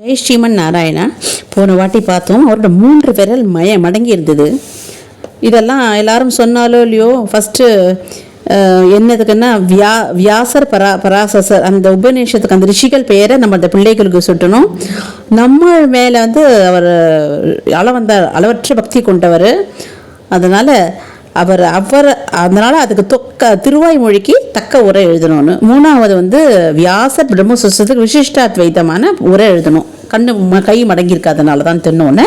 ஜெய் ஸ்ரீமன் நாராயணா போன வாட்டி பார்த்தோம் அவரோட மூன்று விரல் மய மடங்கி இருந்தது இதெல்லாம் எல்லாரும் சொன்னாலோ இல்லையோ ஃபஸ்ட்டு என்னதுக்குன்னா வியா வியாசர் பரா பராசசர் அந்த உபநிஷத்துக்கு அந்த ரிஷிகள் பெயரை நம்ம அந்த பிள்ளைகளுக்கு சுட்டணும். நம்ம மேலே வந்து அவர் அளவந்த அளவற்ற பக்தி கொண்டவர். அதனால் அவர் அவர் அதனால் அதுக்கு தொக்க திருவாய்மொழிக்கு தக்க உரை எழுதணும்னு. மூணாவது வந்து வியாச பிரம்ம சுசத்துக்கு விசிஷ்டாத்வைத்தமான உரை எழுதணும். கண்ணு ம- கை மடங்கியிருக்காதனால தான் தின்னோன்னு.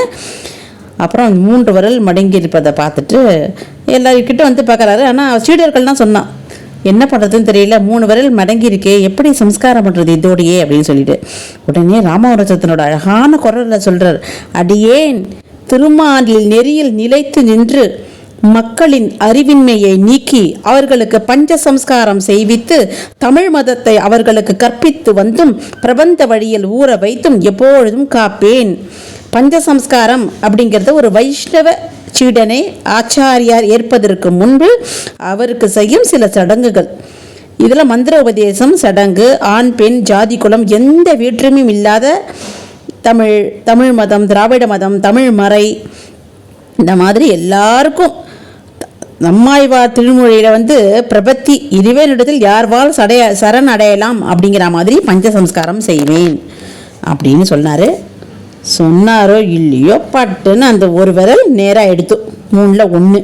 அப்புறம் மூன்று விரல் மடங்கி இருப்பதை பார்த்துட்டு எல்லாருக்கிட்ட வந்து பார்க்குறாரு. ஆனால் சீடர்கள் தான் சொன்னான் என்ன பண்ணுறதுன்னு தெரியல மூணு விரல் மடங்கி இருக்கே எப்படி சம்ஸ்காரம் பண்ணுறது இதோடையே? அப்படின்னு சொல்லிட்டு. உடனே ராமாவரசத்தினோட அழகான குரலில் சொல்கிறார் அடியேன் திருமாலில் நெறியில் நிலைத்து நின்று மக்களின் அறிவின்மையை நீக்கி அவர்களுக்கு பஞ்ச சம்ஸ்காரம் செய்வித்து தமிழ் மதத்தை அவர்களுக்கு கற்பித்து வந்தும் பிரபந்த வழியில் ஊற வைத்தும் எப்பொழுதும் காப்பேன். பஞ்ச சம்ஸ்காரம் அப்படிங்கிறது ஒரு வைஷ்ணவ சீடனை ஆச்சாரியார் ஏற்பதற்கு முன்பு அவருக்கு செய்யும் சில சடங்குகள். இதில் மந்திர உபதேசம் சடங்கு ஆண் பெண் ஜாதி குலம் எந்த வேற்றுமையும் இல்லாத தமிழ் தமிழ் மதம் திராவிட மதம் தமிழ் மறை இந்த மாதிரி எல்லாருக்கும் நம்மாய்வா திருமொழியில் வந்து பிரபத்தி இதுவே இடத்தில் யார்வால் சடைய சரண் அடையலாம் அப்படிங்கிற மாதிரி பஞ்ச சம்ஸ்காரம் செய்வேன் அப்படின்னு சொன்னார். சொன்னாரோ இல்லையோ பட்டுன்னு அந்த ஒரு விரல் நேராக எடுத்து மூணில் ஒன்று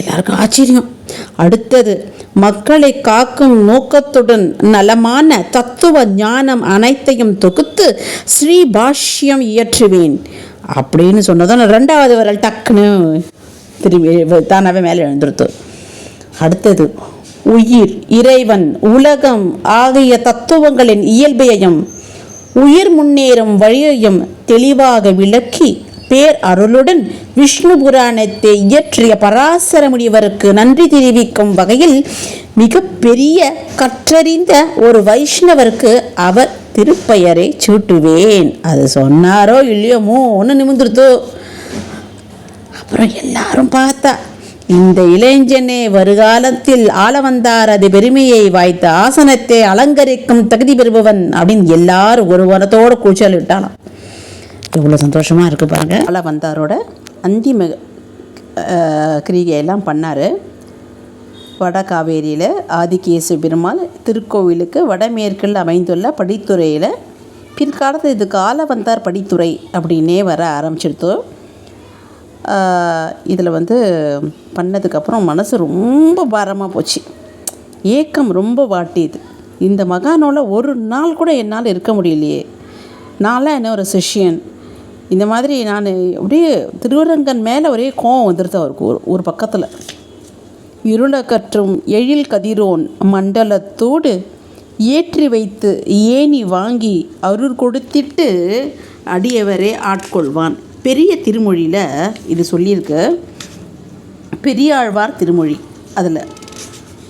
எல்லாருக்கும் ஆச்சரியம். அடுத்தது மக்களை காக்கும் நோக்கத்துடன் நலமான தத்துவ ஞானம் அனைத்தையும் தொகுத்து ஸ்ரீபாஷ்யம் இயற்றுவேன் அப்படின்னு சொன்னதும் ரெண்டாவது விரல் டக்குன்னு. திரும்பி தானாகவே மேலே எழுந்துருத்து. அடுத்தது உயிர் இறைவன் உலகம் ஆகிய தத்துவங்களின் இயல்பையும் உயிர் முன்னேறும் வழியையும் தெளிவாக விளக்கி பேர் அருளுடன் விஷ்ணு புராணத்தை இயற்றிய பராசர முனிவருக்கு நன்றி தெரிவிக்கும் வகையில் மிக பெரிய கற்றறிந்த ஒரு வைஷ்ணவருக்கு அவர் திருப்பெயரை சூட்டுவேன். அது சொன்னாரோ இல்லையோ மூணு நிமிந்துருத்தோ அப்புறம் எல்லாரும் பார்த்தா இந்த இளைஞனே வருகாலத்தில் ஆள வந்தார் அது பெருமையை வாய்த்த ஆசனத்தை அலங்கரிக்கும் தகுதி பெறுபவன் அப்படின்னு எல்லாரும் ஒரு வரத்தோட கூச்சல் விட்டாலாம் இவ்வளோ சந்தோஷமாக இருக்கு பாருங்க. ஆள வந்தாரோட அந்திம கிரிகையெல்லாம் பண்ணார். வட காவேரியில் ஆதிகேசு பெருமாள் திருக்கோவிலுக்கு வடமேற்கில் அமைந்துள்ள படித்துறையில் பிற்காலத்தில் இதுக்கு ஆள வந்தார் படித்துறை அப்படின்னே வர ஆரம்பிச்சிருத்தோம். இதில் வந்து பண்ணதுக்கப்புறம் மனசு ரொம்ப பாரமாக போச்சு. ஏக்கம் ரொம்ப வாட்டியது. இந்த மகானோல ஒரு நாள் கூட என்னால் இருக்க முடியலையே. நான்லாம் என்ன ஒரு சிஷ்யன். இந்த மாதிரி நான் அப்படியே திருவரங்கன் மேலே ஒரே கோவம் வந்துடுது அவருக்கு ஒரு ஒரு பக்கத்தில். இருளகற்றும் எழில் கதிரோன் மண்டலத்தோடு ஏற்றி வைத்து ஏணி வாங்கி அருள் கொடுத்திட்டு அடியவரே ஆட்கொள்வான். பெரிய திருமொழியில் இது சொல்லியிருக்கு. பெரியாழ்வார் திருமொழி அதில்.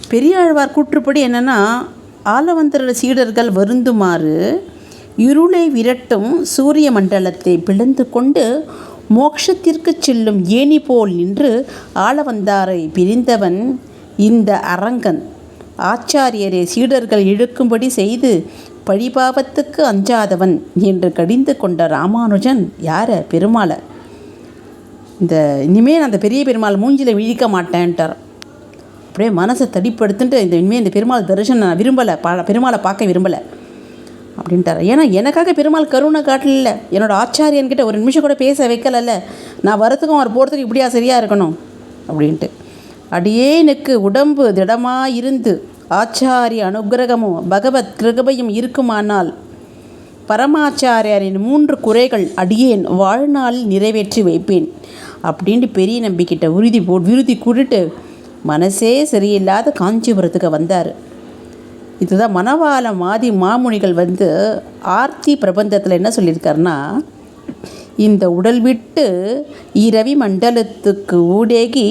பெரியாழ்வார் கூற்றுப்படி என்னென்னா ஆலவந்தர சீடர்கள் வருந்துமாறு இருளை விரட்டும் சூரிய மண்டலத்தை பிளந்து கொண்டு மோட்சத்திற்கு செல்லும் ஏணி போல் நின்று ஆளவந்தாரை பிரிந்தவன் இந்த அரங்கன். ஆச்சாரியரை சீடர்கள் இழுக்கும்படி செய்து பழிபாவத்துக்கு அஞ்சாதவன் என்று கடிந்து கொண்ட ராமானுஜன் யார? பெருமாளை. இந்த இனிமேல் அந்த பெரிய பெருமாள் மூஞ்சியில் விழிக்க மாட்டேன்ட்டார். அப்படியே மனசை தடிப்படுத்துட்டு இந்த இனிமேல் இந்த பெருமாள் தரிசனம் நான் விரும்பலை பா பெருமாளை பார்க்க விரும்பலை அப்படின்ட்டார். ஏன்னா எனக்காக பெருமாள் கருணை காட்டல. என்னோட ஆச்சாரியன்கிட்ட ஒரு நிமிஷம் கூட பேச வைக்கலல்ல. நான் வரத்துக்கும் அவர் போகிறதுக்கு இப்படியா சரியாக இருக்கணும்? அப்படின்ட்டு. அடியேனுக்கு உடம்பு திடமாக இருந்து ஆச்சாரிய அனுக்கிரகமும் பகவத் கிருபையும் இருக்குமானால் பரமாச்சாரியாரின் மூன்று குறைகள் அடியேன் வாழ்நாளில் நிறைவேற்றி வைப்பேன். அப்படின்ட்டு பெரிய நம்பிக்கிட்ட உறுதி போ விருதி கூட்டுட்டு மனசே சரியில்லாத காஞ்சிபுரத்துக்கு வந்தார். இதுதான் மணவாள மாதி மாமுனிகள் வந்து ஆர்த்தி பிரபந்தத்தில் என்ன சொல்லியிருக்காருன்னா இந்த உடல் விட்டு இரவி மண்டலத்துக்கு ஊடேகி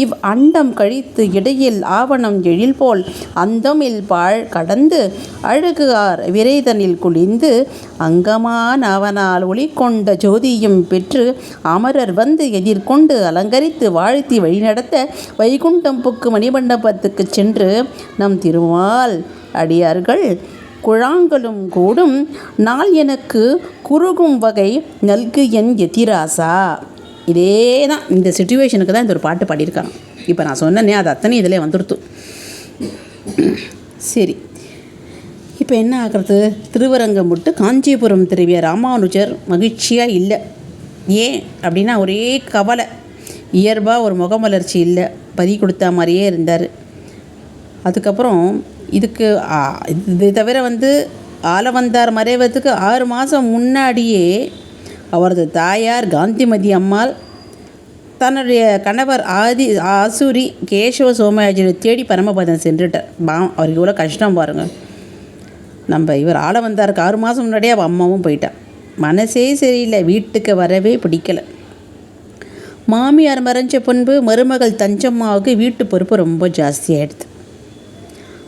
இவ் அண்டம் கழித்து இடையில் ஆவணம் எழில் போல் அந்தமில் பாழ் கடந்து அழுகுகார் விரைதனில் குளிந்து அங்கமான அவனால் ஒளி கொண்ட ஜோதியும் பெற்று அமரர் வந்து எதிர்கொண்டு அலங்கரித்து வாழ்த்தி வழிநடத்த வைகுண்டம் புக்கு மணிமண்டபத்துக்கு சென்று நம் திருமால் அடியார்கள் குழாங்களும் கூடும். நாள் எனக்கு குறுகும் வகை நல்கு என் எதிராசா. இதே தான் இந்த சுச்சுவேஷனுக்கு தான் இந்த ஒரு பாட்டு பாடியிருக்காங்க இப்போ நான் சொன்னேனே அது அத்தனை இதில் வந்துடுத்து சரி. இப்போ என்ன ஆகிறது? திருவரங்கம் விட்டு காஞ்சிபுரம் திரும்பிய ராமானுஜர் மகிழ்ச்சியாக இல்லை? ஏன்? அப்படின்னா ஒரே கவலை. இயல்பாக ஒரு முகமலர்ச்சி இல்லை. பதி கொடுத்தா மாதிரியே இருந்தார். அதுக்கப்புறம் இதுக்கு இதை இது தவிர வந்து ஆலவந்தார் மறைவதற்கு ஆறு மாதம் முன்னாடியே அவரது தாயார் காந்திமதி அம்மாள் தன்னுடைய கணவர் ஆதி ஆசூரி கேசவ சோமயாஜியை தேடி பரமபதம் சென்றுட்டார். பா அவருக்கு இவ்வளோ கஷ்டம் பாருங்கள் நம்ம இவர் ஆள வந்தாருக்கு ஆறு மாதம் முன்னாடியே அவள் அம்மாவும் போயிட்டான் மனசே சரியில்லை வீட்டுக்கு வரவே பிடிக்கல. மாமியார் மறைஞ்ச பின்பு மருமகள் தஞ்சம்மாவுக்கு வீட்டு பொறுப்பு ரொம்ப ஜாஸ்தியாகிடுது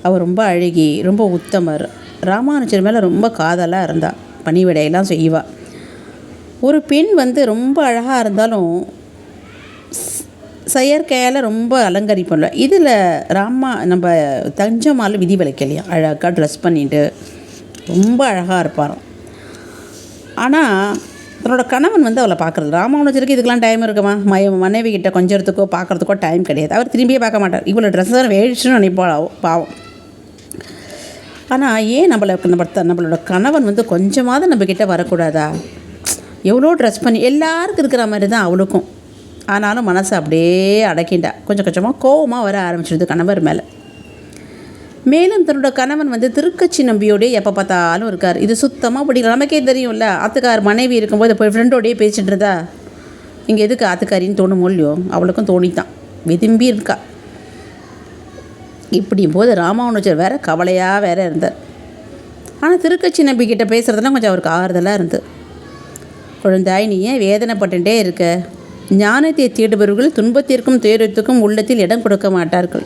அவர் ரொம்ப அழகி ரொம்ப உத்தமர். ராமானுஜர் மேலே ரொம்ப காதலாக இருந்தாள் பணிவிடையெல்லாம் செய்வாள் ஒரு பெண் வந்து ரொம்ப அழகாக இருந்தாலும் செயற்கையால் ரொம்ப அலங்கரிப்பல இதில் ராமா நம்ம தஞ்சமால் விதி விளக்கலையா அழகாக ட்ரெஸ் பண்ணிட்டு ரொம்ப அழகாக இருப்பாராம். ஆனால் தன்னோட கணவன் வந்து அவளை பார்க்குறது ராமானுஜருக்கு இதுக்கெல்லாம் டைம் இருக்குமா? மய மனைவி கிட்ட கொஞ்சத்துக்கோ பார்க்குறதுக்கோ டைம் கிடையாது. அவர் திரும்பியே பார்க்க மாட்டார். இவ்வளோ ட்ரெஸ் தான் வேடிச்சுன்னு நினைப்பாள் பாவம். ஆனால் ஏன் நம்மளை நம்ம த- நம்மளோட கணவன் வந்து கொஞ்சமாவது நம்மக்கிட்ட வரக்கூடாதா? எவ்வளோ ட்ரெஸ் பண்ணி எல்லாருக்கும் இருக்கிற மாதிரி தான் அவளுக்கும். ஆனாலும் மனசை அப்படியே அடக்கிண்டா கொஞ்சம் கொஞ்சமாக கோவமாக வர ஆரம்பிச்சிடுது கணவர் மேலே. மேலும் தன்னோட கணவன் வந்து திருக்கச்சி நம்பியோடய எப்போ பார்த்தாலும் இருக்கார். இது சுத்தமாக பிடிக்கல. நமக்கே தெரியும்ல ஆத்துக்கார் மனைவி இருக்கும்போது போய் ஃப்ரெண்டோடையே பேசிட்டு இருந்தா இங்கே எதுக்கு ஆத்துக்காரின்னு தோணுமோ இல்லையோ அவளுக்கும் தோணித்தான். விரும்பி இருக்கா. இப்படியும் போது ராமானுஜர் வேற கவலையாக வேற இருந்தார். ஆனால் திருக்கச்சி நம்பிக்கிட்ட பேசுகிறதுலாம் கொஞ்சம் அவருக்கு ஆறுதலாக இருந்தது குழந்தாய் நீ ஏன் வேதனைப்பட்டுட்டே இருக்க? ஞானத்தை தேடுபவர்கள் துன்பத்திற்கும் துயரத்துக்கும் உள்ளத்தில் இடம் கொடுக்க மாட்டார்கள்.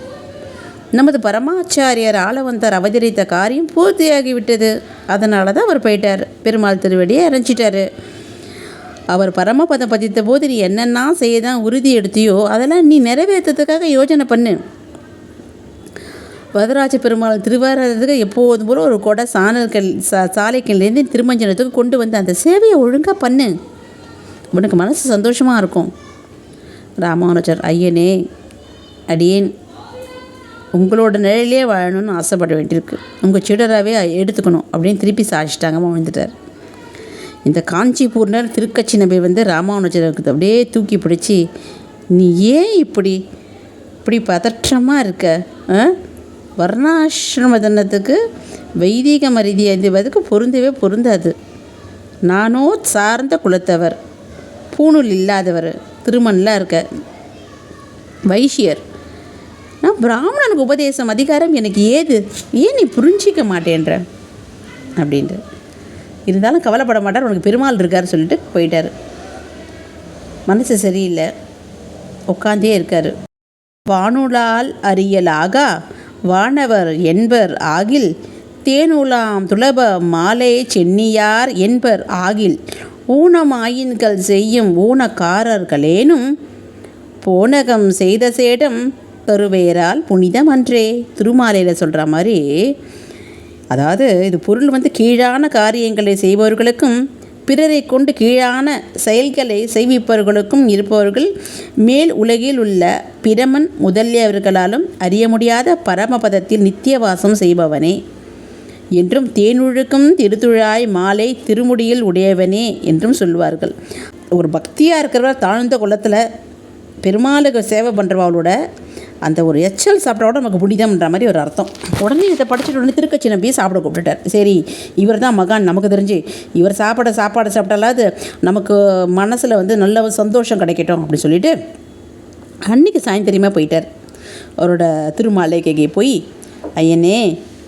நமது பரமாச்சாரியர் ஆளவந்தார் அவதரித்த காரியம் பூர்த்தியாகிவிட்டது. அதனால தான் அவர் போயிட்டார். பெருமாள் திருவடியை அரைஞ்சிட்டாரு அவர் பரமபதம் பதித்த போது நீ என்னென்ன செய்ய தான் உறுதி எடுத்தியோ அதெல்லாம் நீ நிறைவேற்றத்துக்காக யோஜனை பண்ணு. வரதராஜ பெருமாள் திருவாரத்துக்கு எப்போதும் போல ஒரு கொடை சாணல்கள் சா சாலைக்கல்லேருந்து திருமஞ்சனத்துக்கு கொண்டு வந்து அந்த சேவையை ஒழுங்காக பண்ணு. உனக்கு மனசு சந்தோஷமாக இருக்கும். ராமானுஜர் ஐயனே அடியேன் உங்களோட நிலையிலே வாழணும்னு ஆசைப்பட வேண்டியிருக்கு. உங்கள் சீடராகவே எடுத்துக்கணும் அப்படின்னு திருப்பி சாதிச்சிட்டாங்க விழுந்துட்டார் இந்த காஞ்சிபூர்ணர் திருக்கச்சி நபி வந்து ராமானுஜருக்கு அப்படியே தூக்கி பிடிச்சி நீ ஏன் இப்படி இப்படி பதற்றமாக இருக்க? ஆ? வர்ணாசிரம தினத்துக்கு வைதீக மரிதி என்பதுக்கு பொருந்தவே பொருந்தாது. நானோ சார்ந்த குலத்தவர் பூணூல் இல்லாதவர் திருமணலாக இருக்க வைஷ்யர். நான் பிராமணனுக்கு உபதேசம் அதிகாரம் எனக்கு ஏது? ஏன் நீ புரிஞ்சிக்க மாட்டேன்ற? அப்படின்ட்டு. இருந்தாலும் கவலைப்பட மாட்டார் உனக்கு பெருமாள் இருக்கார் சொல்லிட்டு போயிட்டார். மனசு சரியில்லை. உட்காந்தே இருக்கார். வானுலால் அறியலாகா? வானவர் என்பர் ஆகில் தேனுலாம் துளப மாலை சென்னியார் என்பர் ஆகில் ஊனமாயின்கள் செய்யும் ஊனக்காரர்களேனும் போனகம் செய்த சேடம் கருவேரால் புனிதம் அன்றே திருமாலையில் சொல்கிற மாதிரி அதாவது இது பொருள் வந்து கீழான காரியங்களை செய்பவர்களுக்கும் பிறரை கொண்டு கீழான செயல்களை செய்விப்பவர்களுக்கும் இருப்பவர்கள் மேல் உலகில் உள்ள பிரமன் முதலியவர்களாலும் அறிய முடியாத பரமபதத்தில் நித்தியவாசம் செய்பவனே. என்றும் தேனுழுக்கும் திருத்துழாய் மாலை திருமுடியில் உடையவனே என்றும் சொல்வார்கள். ஒரு பக்தியாக இருக்கிறவர் தாழ்ந்த குலத்தில் பெருமாளுக்கு சேவை பண்ணுறவளோட அந்த ஒரு எச்சல் சாப்பிட்டா கூட நமக்கு புடிதம்ன்ற மாதிரி ஒரு அர்த்தம். உடனே இதை படிச்சுட்டு உடனே திருக்கச்சி நம்பியை சாப்பிட கூப்பிட்டுட்டார். சரி இவர் தான் மகான் நமக்கு தெரிஞ்சு. இவர் சாப்பிட சாப்பாடு சாப்பிட்டாலாவது நமக்கு மனசில் வந்து நல்ல ஒரு சந்தோஷம் கிடைக்கட்டும் அப்படின்னு சொல்லிட்டு அன்னைக்கு சாயந்தரியமாக போயிட்டார். அவரோட திருமாளிகைக்கு போய் ஐயனே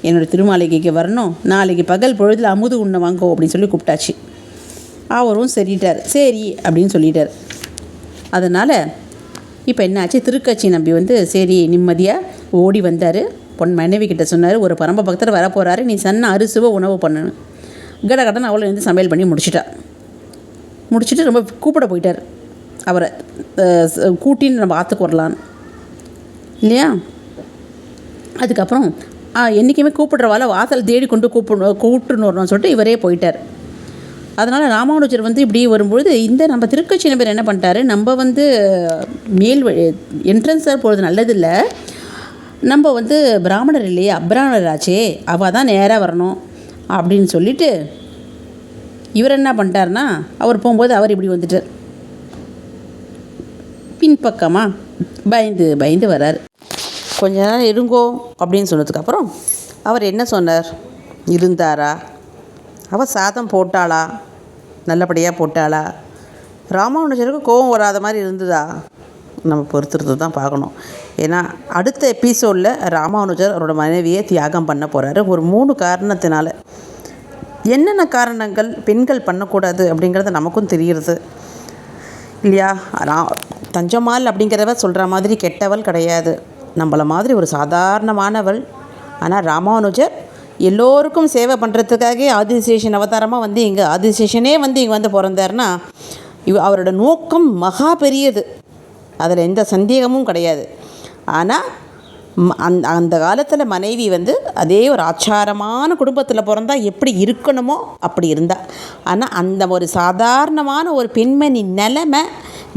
என்னோடய திருமாளிகைக்கு வரணும். நாளைக்கு பகல் பொழுதில் அமுது உண்ணை வாங்கோ அப்படின்னு சொல்லி கூப்பிட்டாச்சு. அவரும் சரிட்டார். சரி அப்படின்னு சொல்லிட்டார். அதனால் இப்போ என்னாச்சு? திருக்கட்சி நம்பி வந்து சரி நிம்மதியாக ஓடி வந்தார். பொன் மனைவி கிட்ட சொன்னார் ஒரு பரம பக்தர் வர போகிறாரு நீ சன்ன அரிசுவை உணவு பண்ணணும் கட கடன்னு அவளை வந்து சமையல் பண்ணி முடிச்சிட்டா. முடிச்சுட்டு ரொம்ப கூப்பிட போயிட்டார். அவரை கூட்டின்னு நம்ம ஆற்றுக்கு வரலான்னு. இல்லையா? அதுக்கப்புறம் என்றைக்குமே கூப்பிடுறவால வாசல் தேடி கொண்டு கூப்பிடணும் கூப்பிட்டுன்னு வரணும்னு சொல்லிட்டு இவரே போயிட்டார். அதனால் ராமானுஜர் வந்து இப்படி வரும்பொழுது இந்த நம்ம திருக்கட்சி நபர் என்ன பண்ணிட்டாரு? நம்ம வந்து மேல் என்ட்ரன்ஸாக போகிறது நல்லதில்லை. நம்ம வந்து பிராமணர் இல்லையே அப்ராமணர் ஆச்சே அவள் தான் நேராக வரணும் அப்படின்னு சொல்லிட்டு இவர் என்ன பண்ணிட்டாருன்னா அவர் போகும்போது அவர் இப்படி வந்துட்டார். பின்பக்கமாக பயந்து பயந்து வரார். கொஞ்ச நேரம் இருங்கோ அப்படின்னு சொன்னதுக்கப்புறம் அவர் என்ன சொன்னார்? இருந்தாரா? அவள் சாதம் போட்டாளா? நல்லபடியாக போட்டாளா? ராமானுஜருக்கு கோபம் வராத மாதிரி இருந்ததா? நம்ம பொறுத்துறது தான் பார்க்கணும். ஏன்னா அடுத்த எபிசோடில் ராமானுஜர் அவரோட மனைவியை தியாகம் பண்ண போகிறாரு ஒரு மூணு காரணத்தினால. என்னென்ன காரணங்கள் பெண்கள் பண்ணக்கூடாது அப்படிங்கிறது நமக்கும் தெரிகிறது இல்லையா? ரா அப்படிங்கிறவ சொல்கிற மாதிரி கெட்டவள் கிடையாது. நம்மள மாதிரி ஒரு சாதாரணமானவள். ஆனால் ராமானுஜர் எல்லோருக்கும் சேவை பண்ணுறதுக்காகவே ஆதிசேஷன் அவதாரமாக வந்து இங்கே ஆதிசேஷனே வந்து இங்கே வந்து பிறந்தாருன்னா இவ் அவரோட நோக்கம் மகா பெரியது. அதில் எந்த சந்தேகமும் கிடையாது. ஆனால் அந்த அந்த காலத்தில் மனைவி வந்து அதே ஒரு ஆச்சாரமான குடும்பத்தில் பிறந்தா எப்படி இருக்கணுமோ அப்படி இருந்தா. ஆனால் அந்த ஒரு சாதாரணமான ஒரு பெண்மணி நிலைமை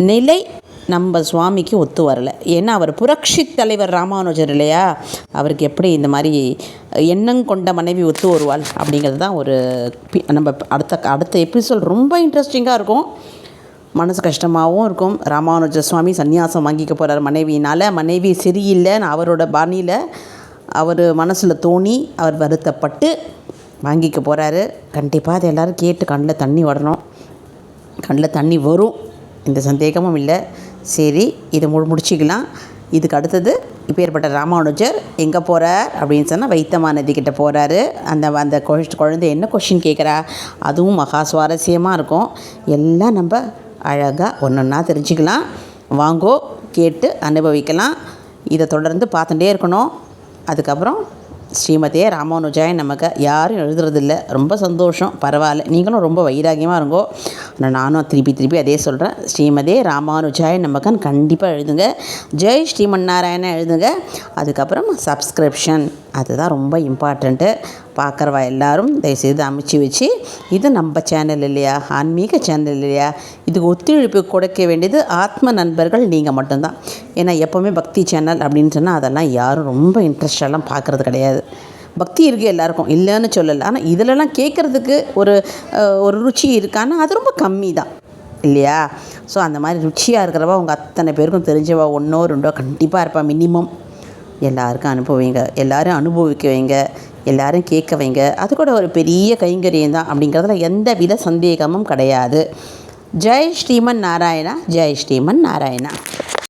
நிலை நம்ம சுவாமிக்கு ஒத்து வரலை. ஏன்னா அவர் புரட்சி தலைவர் ராமானுஜர் இல்லையா? அவருக்கு எப்படி இந்த மாதிரி எண்ணம் கொண்ட மனைவி ஒத்து வருவாள் அப்படிங்கிறது தான் ஒரு நம்ம அடுத்த அடுத்த எபிசோட் ரொம்ப இன்ட்ரெஸ்டிங்காக இருக்கும். மனசு கஷ்டமாகவும் இருக்கும். ராமானுஜ சுவாமி சந்நியாசம் வாங்கிக்க போகிறார் மனைவியினால். மனைவி சரியில்லைன்னு அவரோட பாணியில் அவர் மனசில் தோணி அவர் வருத்தப்பட்டு வாங்கிக்க போகிறாரு கண்டிப்பாக அதை எல்லோரும் கேட்டு கண்ணில் தண்ணி வரணும். கண்ணில் தண்ணி வரும். எந்த சந்தேகமும் இல்லை. சரி இதை மு முடிச்சிக்கலாம். இதுக்கு அடுத்தது இப்பேற்பட்ட ராமானுஜர் எங்கே போகிறார் அப்படின்னு சொன்னால் வைத்தமானதி கிட்டே போகிறாரு அந்த அந்த குழந்தை என்ன கொஷின் கேட்குறா? அதுவும் மகா சுவாரஸ்யமாக இருக்கும். எல்லாம் நம்ம அழகாக ஒன்று ஒன்றா தெரிஞ்சுக்கலாம். வாங்கோ கேட்டு அனுபவிக்கலாம். இதை தொடர்ந்து பார்த்துட்டே இருக்கணும். அதுக்கப்புறம் ஸ்ரீமதியே ராமானுஜாய் நமக்கு யாரும் எழுதுறதில்ல. ரொம்ப சந்தோஷம். பரவாயில்ல. நீங்களும் ரொம்ப வைராகியமாக இருங்கோ. ஆனால் நானும் திருப்பி திருப்பி அதே சொல்கிறேன் ஸ்ரீமதே ராமானுஜாய் நமக்கன் கண்டிப்பாக எழுதுங்க. ஜெய் ஸ்ரீமன்னாராயண எழுதுங்க. அதுக்கப்புறம் சப்ஸ்கிரிப்ஷன் அதுதான் ரொம்ப இம்பார்ட்டண்ட்டு பார்க்குறவா எல்லாரும் தயவுசெய்து அமைச்சு வச்சு இது நம்ம சேனல் இல்லையா? ஆன்மீக சேனல் இல்லையா? இதுக்கு ஒத்துழைப்பு கொடுக்க வேண்டியது ஆத்ம நண்பர்கள் நீங்கள் மட்டும்தான். ஏன்னா எப்போவுமே பக்தி சேனல் அப்படின்னு சொன்னால் அதெல்லாம் யாரும் ரொம்ப இன்ட்ரெஸ்டெல்லாம் பார்க்குறது கிடையாது. பக்தி இருக்குது எல்லாருக்கும். இல்லைன்னு சொல்லலை. ஆனால் இதிலலாம் கேட்குறதுக்கு ஒரு ஒரு ருச்சி இருக்கான்னா அது ரொம்ப கம்மி தான் இல்லையா? ஸோ அந்த மாதிரி ருச்சியாக இருக்கிறவா உங்கள் அத்தனை பேருக்கும் தெரிஞ்சவா ஒன்றோ ரெண்டோ கண்டிப்பாக இருப்பா மினிமம் எல்லாருக்கும் அனுபவிங்க எல்லாரும் அனுபவிக்க வைங்க. எல்லாரும் கேட்க வைங்க. அது கூட ஒரு பெரிய கைங்கரியம் தான். அப்படிங்கிறதுல எந்த வித சந்தேகமும் கிடையாது. ஜெய் ஸ்ரீமன் நாராயணா. ஜெய் ஸ்ரீமன் நாராயணா.